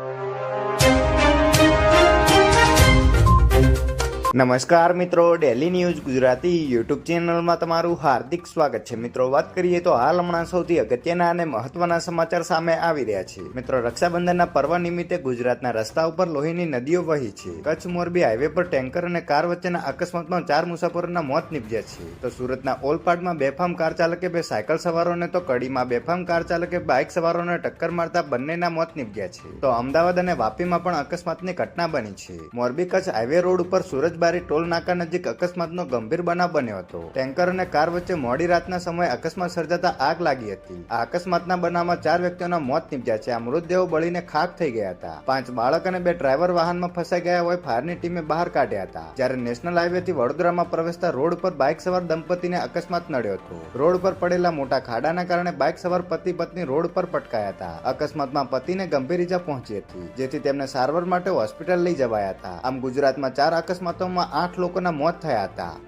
you. નમસ્કાર મિત્રો daily news Gujarati YouTube ચેનલમાં તમારું હાર્દિક સ્વાગત છે. મિત્રો, વાત કરીએ તો હાલ હમણાં સૌથી અગત્યના અને મહત્વના સમાચાર સામે આવી રહ્યા છે. મિત્રો, રક્ષાબંધનના પર્વ નિમિત્તે ગુજરાતના રસ્તા ઉપર લોહીની નદીઓ વહી છે. કચ્છ મોરબી હાઈવે પર ટેન્કર અને કાર વચ્ચેના અકસ્માતમાં ચાર મુસાફરોના મોત નીપજ્યા છે. તો સુરતના ઓલપાડમાં બેફામ કાર ચાલકે બે સાયકલ સવારોને તો કડીમાં બેફામ કાર ચાલકે બાઇક સવારોને ટક્કર મારતા બંનેના મોત નીપજ્યા છે. તો અમદાવાદ અને વાપીમાં પણ અકસ્માતની ઘટના બની છે. મોરબી કચ્છ હાઈવે રોડ ઉપર સુરજબારી ટોલ નાકા નજીક અકસ્માતનો ગંભીર બનાવ બન્યો હતો. ટેન્કર અને કાર વચ્ચે મોડી રાતના સમયે અકસ્માત સર્જાતા આગ લાગી હતી. આ અકસ્માતના બનાવમાં ચાર વ્યક્તિઓના મોત નીપજ્યા છે. આ મૃતદેહો બળીને ખાક થઈ ગયા હતા. પાંચ બાળક અને બે ડ્રાઈવર વાહનમાં ફસાઈ ગયા હોય ફાયરની ટીમે બહાર કાઢ્યા હતા. જ્યારે નેશનલ હાઈવેથી વડોદરામાં પ્રવેશતા રોડ પર બાઇક સવાર દંપતીને અકસ્માત નડ્યો હતો. રોડ પર પડેલા મોટા ખાડાના કારણે બાઇક સવાર પતિ પત્ની રોડ પર પટકાયા હતા. અકસ્માતમાં પતિને ગંભીર ઈજા પહોંચી હતી, જેથી તેમને સારવાર માટે હોસ્પિટલ લઈ જવાયા હતા. આમ ગુજરાતમાં ચાર અકસ્માતોમાં આઠ લોકોના મોત થયા હતા.